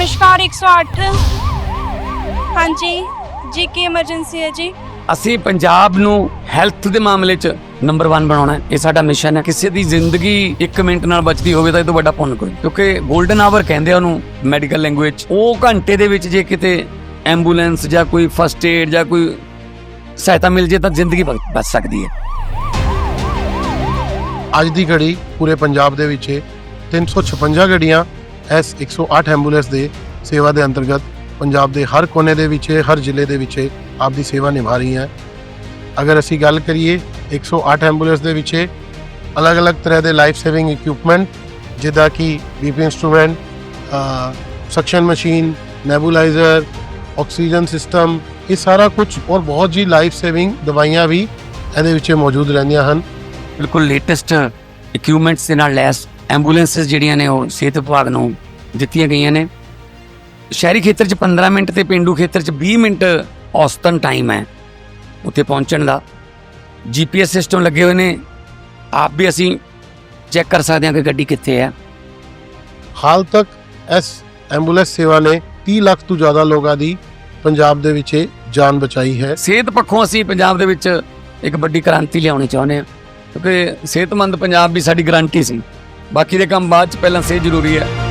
ਨਮਸਕਾਰ 108 ਹਾਂਜੀ ਜੀ ਕੀ ਐਮਰਜੈਂਸੀ ਹੈ ਜੀ? ਅਸੀਂ ਪੰਜਾਬ ਨੂੰ ਹੈਲਥ ਦੇ ਮਾਮਲੇ 'ਚ ਨੰਬਰ 1 ਬਣਾਉਣਾ ਹੈ। ਇਹ ਸਾਡਾ ਮਿਸ਼ਨ ਹੈ। ਕਿਸੇ ਦੀ ਜ਼ਿੰਦਗੀ 1 ਮਿੰਟ ਨਾਲ ਬਚਦੀ ਹੋਵੇ ਤਾਂ ਇਹ ਤੋਂ ਵੱਡਾ ਪੁੰਨ ਕੋਈ। ਕਿਉਂਕਿ 골ਡਨ ਆਵਰ ਕਹਿੰਦੇ ਆ ਉਹਨੂੰ ਮੈਡੀਕਲ ਲੈਂਗੁਏਜ ਉਹ ਘੰਟੇ ਦੇ ਵਿੱਚ ਜੇ ਕਿਤੇ ਐਂਬੂਲੈਂਸ ਜਾਂ ਕੋਈ ਫਸਟ ਏਡ ਜਾਂ ਕੋਈ ਸਹਾਇਤਾ ਮਿਲ ਜੇ ਤਾਂ ਜ਼ਿੰਦਗੀ ਬਚ ਬਚ ਸਕਦੀ ਹੈ। ਅੱਜ ਦੀ ਘੜੀ ਪੂਰੇ ਪੰਜਾਬ ਦੇ ਵਿੱਚ 356 ਗੱਡੀਆਂ ਐਸ 108 ਐਂਬੂਲੈਂਸ ਦੇ ਸੇਵਾ ਦੇ ਅੰਤਰਗਤ ਪੰਜਾਬ ਦੇ ਹਰ ਕੋਨੇ ਦੇ ਵਿੱਚ, ਹਰ ਜ਼ਿਲ੍ਹੇ ਦੇ ਵਿੱਚ ਆਪਦੀ ਸੇਵਾ ਨਿਭਾ ਰਹੀ ਹੈ। ਅਗਰ ਅਸੀਂ ਗੱਲ ਕਰੀਏ 108 ਐਂਬੂਲੈਂਸ ਦੇ ਵਿੱਚ, ਅਲੱਗ-ਅਲੱਗ ਤਰ੍ਹਾਂ ਦੇ ਲਾਈਫ ਸੇਵਿੰਗ ਇਕਵਿਪਮੈਂਟ ਜਿੱਦਾਂ ਕਿ BP instrument suction machine nebuliser oxygen system ਇਹ ਸਾਰਾ ਕੁਝ ਔਰ ਬਹੁਤ ਜੀ ਲਾਈਫ ਸੇਵਿੰਗ ਦਵਾਈਆਂ ਵੀ ਇਹਦੇ ਵਿੱਚ ਮੌਜੂਦ ਰਹਿੰਦੀਆਂ ਹਨ। ਬਿਲਕੁਲ ਲੇਟੈਸਟ ਇਕਵਿਪਮੈਂਟਸ ਦੇ ਨਾਲ ਲੈਸ ਐਂਬੂਲੈਂਸਸ ਜਿਹੜੀਆਂ ਨੇ ਉਹ ਸਿਹਤ ਵਿਭਾਗ ਨੂੰ ਦਿੱਤੀਆਂ ਗਈਆਂ ਨੇ। ਸ਼ਹਿਰੀ ਖੇਤਰ 'ਚ 15 ਮਿੰਟ ਤੇ ਪਿੰਡੂ ਖੇਤਰ 'ਚ 20 ਮਿੰਟ ਔਸਤਨ ਟਾਈਮ ਹੈ ਉੱਥੇ ਪਹੁੰਚਣ ਦਾ। ਜੀਪੀਐਸ ਸਿਸਟਮ ਲੱਗੇ ਹੋਏ ਨੇ। ਆਪ ਵੀ ਅਸੀਂ ਚੈੱਕ ਕਰ ਸਕਦੇ ਹਾਂ ਕਿ ਗੱਡੀ ਕਿੱਥੇ ਹੈ। ਹਾਲ ਤੱਕ ਇਸ ਐਂਬੂਲੈਂਸ ਸੇਵਾ ਨੇ 30 ਲੱਖ ਤੋਂ ਜ਼ਿਆਦਾ ਲੋਕਾਂ ਦੀ ਪੰਜਾਬ ਦੇ ਵਿੱਚ ਜਾਨ ਬਚਾਈ ਹੈ। ਸਿਹਤ ਪੱਖੋਂ ਅਸੀਂ ਪੰਜਾਬ ਦੇ ਵਿੱਚ ਇੱਕ ਵੱਡੀ ਕ੍ਰਾਂਤੀ ਲਿਆਉਣੀ ਚਾਹੁੰਦੇ ਹਾਂ। ਕਿਉਂਕਿ ਸਿਹਤਮੰਦ ਪੰਜਾਬ ਵੀ ਸਾਡੀ ਗਾਰੰਟੀ ਸੀ। ਬਾਕੀ ਦੇ ਕੰਮ ਬਾਅਦ ਚ ਪਹਿਲਾਂ ਸਿਹਤ ਜ਼ਰੂਰੀ ਹੈ।